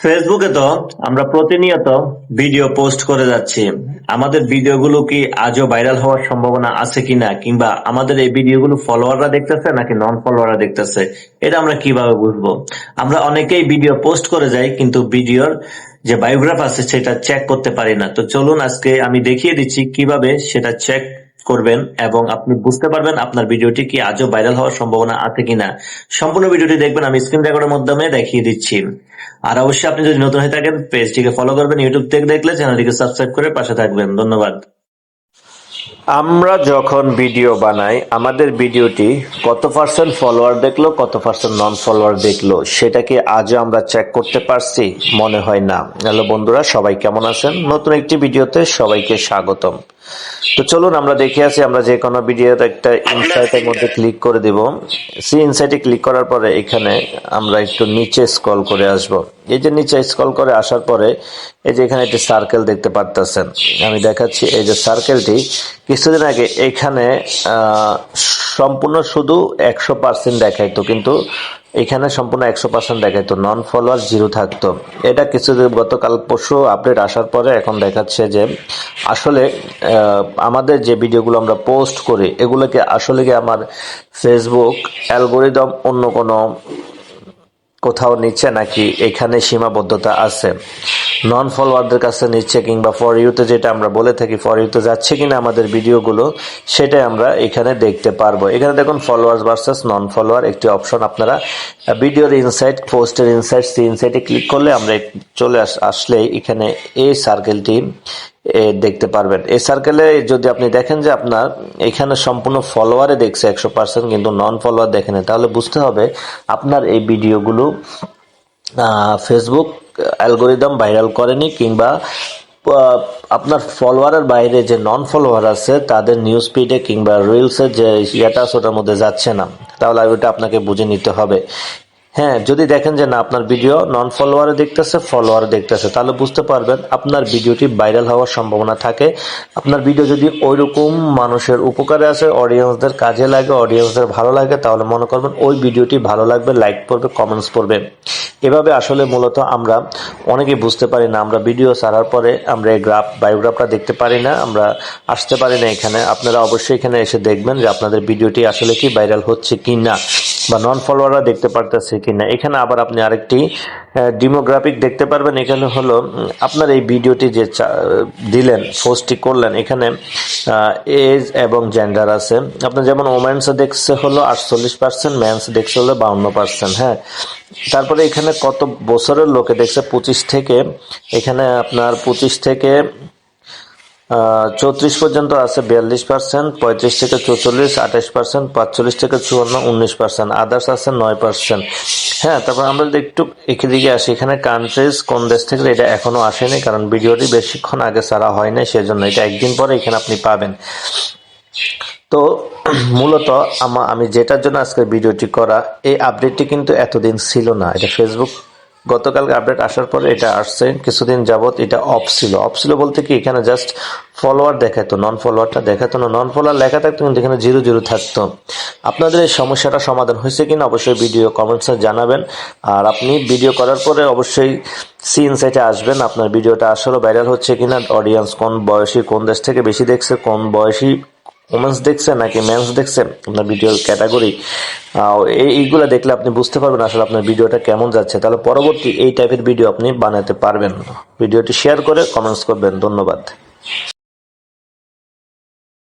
ফেসবুকে তো আমরা প্রতিনিয়ত ভিডিও পোস্ট করে যাচ্ছি। আমাদের ভিডিওগুলো কি আজও ভাইরাল হওয়ার সম্ভাবনা আছে কিনা, কিংবা আমাদের এই ভিডিওগুলো ফলোয়াররা দেখতেছে নাকি নন ফলোয়াররা দেখতেছে, এটা আমরা কীভাবে বুঝব? আমরা অনেকেই ভিডিও পোস্ট করে যাই, কিন্তু ভিডিওর যে বায়োগ্রাফ আছে সেটা চেক করতে পারি না। তো চলুন আজকে আমি দেখিয়ে দিচ্ছি কীভাবে সেটা চেক করবেন এবং আপনি বুঝতে পারবেন আপনার ভিডিওটি কি আজও ভাইরাল হওয়ার সম্ভাবনা আছে কিনা। সম্পূর্ণ ভিডিওটি দেখবেন, আমি স্ক্রিন রেকর্ডের মাধ্যমে দেখিয়ে দিচ্ছি। আর অবশ্যই আপনি যদি নতুন হয়ে থাকেন পেজটিকে ফলো করবেন ইউটিউব থেকে দেখলে চ্যানেলটিকে সাবস্ক্রাইব করে পাশে থাকবেন। ধন্যবাদ। আমরা যখন ভিডিও বানাই, আমাদের ভিডিওটি কত পার্সেন্ট ফলোয়ার দেখল, কত পার্সেন্ট নন ফলোয়ার দেখল, সেটা কি আজও আমরা চেক করতে পারছি? মনে হয় না। হ্যালো বন্ধুরা, সবাই কেমন আছেন? নতুন একটি ভিডিওতে সবাইকে স্বাগতম। তো চলুন, আমরা দেখে আসি, আমরা যে কোনো ভিডিওর একটা ইনসাইটের মধ্যে ক্লিক করে দিব। সেই ইনসাইটে ক্লিক করার পরে এখানে আমরা একটু নিচে স্ক্রল করে আসব। এই যে নিচে স্ক্রল করে আসার পরে, এই যে এখানে একটি সার্কেল দেখতে পারতেছেন। আমি দেখাচ্ছি, এই যে সার্কেলটি কিছুদিন আগে এখানে সম্পূর্ণ শুধু একশো পার্সেন্ট দেখাইতো, কিন্তু এখানে সম্পূর্ণ একশো পার্সেন্ট দেখাইতো নন ফলোয়ার জিরো থাকতো। এটা কিছুদিন গতকাল পরশু আপডেট আসার পরে এখন দেখাচ্ছে যে আসলে আমাদের যে ভিডিওগুলো আমরা পোস্ট করি, এগুলোকে আসলে কি আমার ফেসবুক অ্যালগোরিদম অন্য কোনো কোথাও নিচ্ছে নাকি এখানে সীমাবদ্ধতা আছে? নন ফলোয়ারদের কাছে নিচ্ছে কিংবা ফর ইউতে যেটা আমরা বলে থাকি ফর ইউতে যাচ্ছে কিনা আমাদের ভিডিওগুলো, সেটাই আমরা এখানে দেখতে পারব। এখানে দেখুন ফলোয়ার্স ভার্সেস নন ফলোয়ার একটি অপশন আপনারা ভিডিওর ইনসাইট পোস্টের ইনসাইট সি ইনসাইটে ক্লিক করলে আমরা চলে আস, আসলেই এখানে এই সার্কেলটি দেখতে পারবেন। এই সার্কেলে যদি আপনি দেখেন যে আপনার এখানে সম্পূর্ণ ফলোয়ারে দেখছে, একশো পার্সেন্ট কিন্তু নন ফলোয়ার দেখেন তাহলে বুঝতে হবে আপনার এই ভিডিওগুলো ফেসবুক অ্যালগোরিদম ভাইরাল করেনি কিংবা আপনার ফলোয়ারের বাইরে যে নন ফলোয়ার আছে, তাদের নিউজ ফিডে কিংবা রিলসের যে ইয়েটা আছে, ওটার মধ্যে যাচ্ছে না। তাহলে ওটা আপনাকে বুঝে নিতে হবে। হ্যাঁ যদি দেখেন যে না, আপনার ভিডিও নন ফলোয়ারে দেখতেছে ফলোয়ারে দেখতেছে, তাহলে বুঝতে পারবেন আপনার ভিডিওটি ভাইরাল হওয়ার সম্ভাবনা থাকে। আপনার ভিডিও যদি ওই রকম মানুষের উপকারে আসে অডিয়েন্সদের কাজে লাগে অডিয়েন্সদের ভালো লাগে, তাহলে মনে করবেন ওই ভিডিওটি ভালো লাগবে লাইক করবে কমেন্টস করবে এভাবে আসলে মূলত আমরা অনেকেই বুঝতে পারি না। আমরা ভিডিও ছাড়ার পরে আমরা এই গ্রাফ, বায়োগ্রাফটা দেখতে পারি না, আমরা আসতে পারি না এখানে। আপনারা অবশ্যই এখানে এসে দেখবেন যে আপনাদের ভিডিওটি আসলে কি ভাইরাল হচ্ছে কি না বা নন ফলোয়াররা দেখতে পারতেছে কি না এখানে আবার আপনি আরেকটি ডিমোগ্রাফিক দেখতে পারবেন। এখানে হলো আপনার এই ভিডিওটি যে দিলেন, পোস্টটি করলেন, এখানে এজ এবং জেন্ডার আছে। আপনার যেমন ওমেন্স দেখছে হলো আটচল্লিশ পার্সেন্ট মেন্স দেখছে হলো বাউন্ন পার্সেন্ট হ্যাঁ। তারপরে এখানে কত বছরের লোকে দেখছে? পঁচিশ থেকে, এখানে আপনার পঁচিশ থেকে চৌত্রিশ পর্যন্ত আছে বিয়াল্লিশ পার্সেন্ট পঁয়ত্রিশ থেকে চৌচল্লিশ, আঠাশ পার্সেন্ট পাঁচচল্লিশ থেকে চুয়ান্ন, উনিশ পার্সেন্ট আদার্স আছে নয় পার্সেন্ট হ্যাঁ তারপর আমরা যদি একটু এদিকে আসি, এখানে কান্ট্রিজ কোন দেশ থেকে, এটা এখনও আসেনি, কারণ ভিডিওটি বেশিক্ষণ আগে ছাড়া হয় নাই, সেজন্য এটা একদিন পরে এখানে আপনি পাবেন। তো মূলত আমা আমি যেটার জন্য আজকে ভিডিওটি করা এই আপডেটটি কিন্তু এতদিন ছিল না। এটা ফেসবুক গতকালকে আপডেট আসার পরে এটা আসছে, কিছুদিন যাবৎ এটা অফ ছিল। অফ ছিল বলতে কি, এখানে জাস্ট ফলোয়ার দেখাতো নন ফলোয়ারটা দেখাতো না। নন ফলোয়ার লেখা থাকতো কিন্তু এখানে জিরো জিরো থাকতো। আপনাদের এই সমস্যাটা সমাধান হয়েছে কিনা অবশ্যই ভিডিও কমেন্টসে জানাবেন। আর আপনি ভিডিও করার পরে অবশ্যই সি ইনসাইটে আসবেন। আপনার ভিডিওটা আসলে ভাইরাল হচ্ছে কিনা অডিয়েন্স কোন বয়সী, কোন দেশ থেকে বেশি দেখছে, কোন বয়সী ওমেন্স দেখছেন নাকি মেন্স দেখছেন আপনার ভিডিওর ক্যাটাগরি এইগুলো দেখলে আপনি বুঝতে পারবেন আসলে আপনার ভিডিওটা কেমন যাচ্ছে। তাহলে পরবর্তী এই টাইপের ভিডিও আপনি বানাতে পারবেন। ভিডিওটি শেয়ার করে কমেন্টস করবেন। ধন্যবাদ।